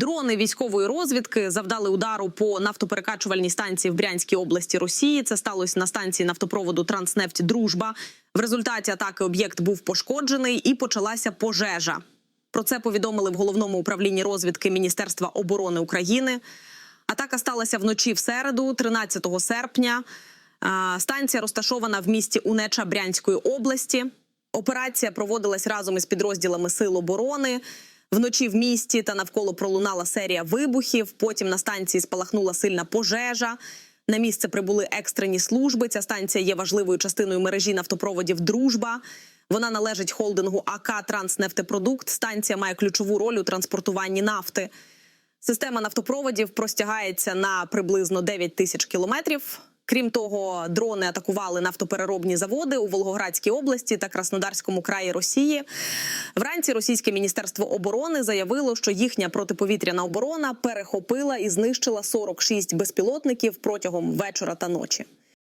Дрони військової розвідки завдали удару по нафтоперекачувальній станції в Брянській області Росії. Це сталося на станції нафтопроводу Транснефть Дружба. В результаті атаки об'єкт був пошкоджений і почалася пожежа. Про це повідомили в головному управлінні розвідки Міністерства оборони України. Атака сталася вночі в середу, 13 серпня. Станція розташована в місті Унеча Брянської області. Операція проводилась разом із підрозділами Сил оборони. Вночі в місті та навколо пролунала серія вибухів. Потім на станції спалахнула сильна пожежа. На місце прибули екстрені служби. Ця станція є важливою частиною мережі нафтопроводів Дружба. Вона належить холдингу АК Транснефтепродукт. Станція має ключову роль у транспортуванні нафти. Система нафтопроводів простягається на приблизно 9 тисяч кілометрів. Крім того, дрони атакували нафтопереробні заводи у Волгоградській області та Краснодарському краї Росії. Вранці російське міністерство оборони заявило, що їхня протиповітряна оборона перехопила і знищила 46 безпілотників протягом вечора та ночі.